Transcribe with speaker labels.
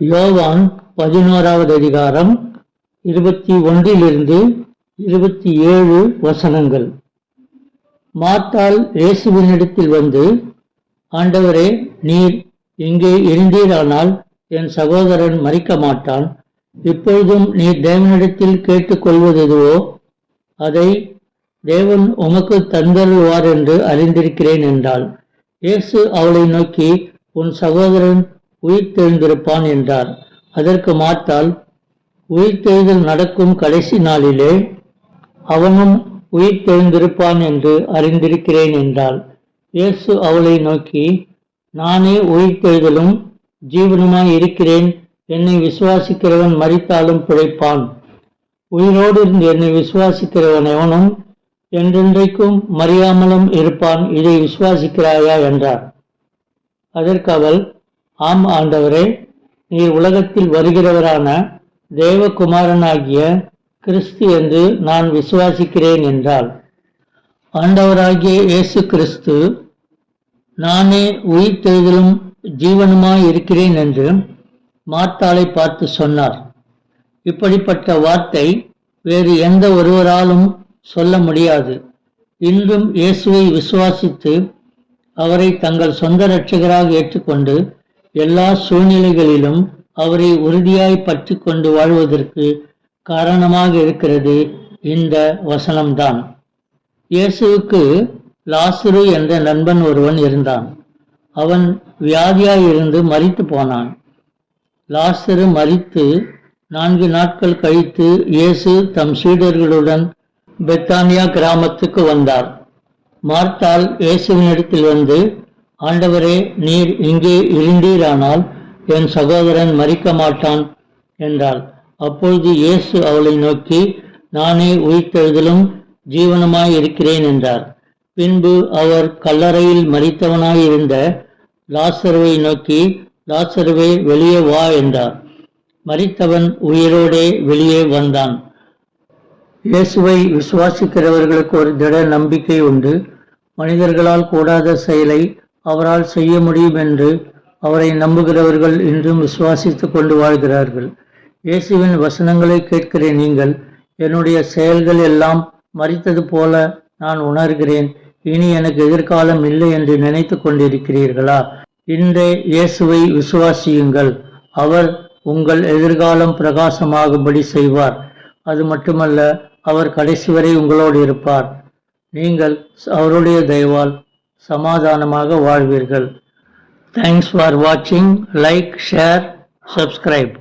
Speaker 1: யோவான் பதினோராவது அதிகாரம் இருபத்தி ஒன்றிலிருந்து இருபத்தி ஏழு வசனங்கள். மாத்தால் இயேசுவினிடத்தில் வந்து ஆண்டவரே நீர் இங்கே இருந்தீரானால் என் சகோதரன் மறிக்க மாட்டான். இப்பொழுதும் நீர் தேவனிடத்தில் எதுவோ அதை தேவன் உமக்கு தந்தருவார் என்று அறிந்திருக்கிறேன் என்றாள். இயேசு அவளை நோக்கி உன் சகோதரன் உயிர்த்தெழுந்திருப்பான் என்றார் அதற்கு மாத்தால் உயிர்த்தெழுதல் நடக்கும் கடைசி நாளிலே அவனும் உயிர்த்தெழுந்திருப்பான் என்று அறிந்திருக்கிறேன் என்றாள். இயேசு அவளை நோக்கி நானே உயிர்த்தெழுதலும் ஜீவனுமாய் இருக்கிறேன். என்னை விசுவாசிக்கிறவன் மறித்தாலும் பிழைப்பான். உயிரோடு இருந்து என்னை விசுவாசிக்கிறவன் எவனும் என்றென்றைக்கும் மறியாமலும் இருப்பான். இதை விசுவாசிக்கிறாயா? என்றார். அதற்கு அவள் ஆம் ஆண்டவரே நீர் உலகத்தில் வருகிறவரான தேவகுமாரனாகிய கிறிஸ்து என்று நான் விசுவாசிக்கிறேன் என்றாள் ஆண்டவராகிய இயேசு கிறிஸ்து நானே உயிர்த்தெழுதலும் ஜீவனுமாய் இருக்கிறேன் என்று மாத்தாளை பார்த்து சொன்னார். இப்படிப்பட்ட வார்த்தை வேறு எந்த ஒருவராலும் சொல்ல முடியாது. இன்றும் இயேசுவை விசுவாசித்து அவரை தங்கள் சொந்த இரட்சகராக ஏற்றுக்கொண்டு எல்லா சூழ்நிலைகளிலும் அவரை உறுதியாய் பற்றி கொண்டு வாழ்வதற்கு காரணமாக இருக்கிறது இந்த வசனம்தான். இயேசுவுக்கு லாசுரு என்ற நண்பன் ஒருவன் இருந்தான். அவன் வியாதியாய் இருந்து மறித்து போனான். லாசரு மறித்து நான்கு நாட்கள் கழித்து இயேசு தம் சீடர்களுடன் பெத்தானியா கிராமத்துக்கு வந்தார். மார்த்தாள் இயேசுவினிடத்தில் வந்து ஆண்டவரே நீர் இங்கே இருந்தீரானால் என் சகோதரன் மறிக்க மாட்டான் என்றாள். அப்பொழுது இயேசு அவளை நோக்கி நானே உயிர்த்தெழுதலும் ஜீவனமாய் இருக்கிறேன் என்றார். பின்பு அவர் கல்லறையில் மறித்தவனாயிருந்த லாசருவை நோக்கி லாசருவே வெளியே வா என்றார். மறித்தவன் உயிரோடே வெளியே வந்தான். இயேசுவை விசுவாசிக்கிறவர்களுக்கு ஒரு திட நம்பிக்கை உண்டு. மனிதர்களால் கூடாத செயலை அவரால் செய்ய முடியும் என்று அவரை நம்புகிறவர்கள் இன்றும் விசுவாசித்து கொண்டு வாழ்கிறார்கள். இயேசுவின் வசனங்களை கேட்கிற நீங்கள். என்னுடைய செயல்கள் எல்லாம் மறித்தது போல நான் உணர்கிறேன். இனி எனக்கு எதிர்காலம் இல்லை என்று நினைத்து கொண்டிருக்கிறீர்களா? இன்றே இயேசுவை விசுவாசியுங்கள். அவர் உங்கள் எதிர்காலம் பிரகாசமாகும்படி செய்வார். அது மட்டுமல்ல அவர் கடைசி வரை உங்களோடு இருப்பார். நீங்கள் அவருடைய தயவால் சமாதானமாக வாழ்வீர்கள். தேங்க்ஸ் ஃபார் வாட்சிங் லைக் ஷேர் சப்ஸ்கிரைப்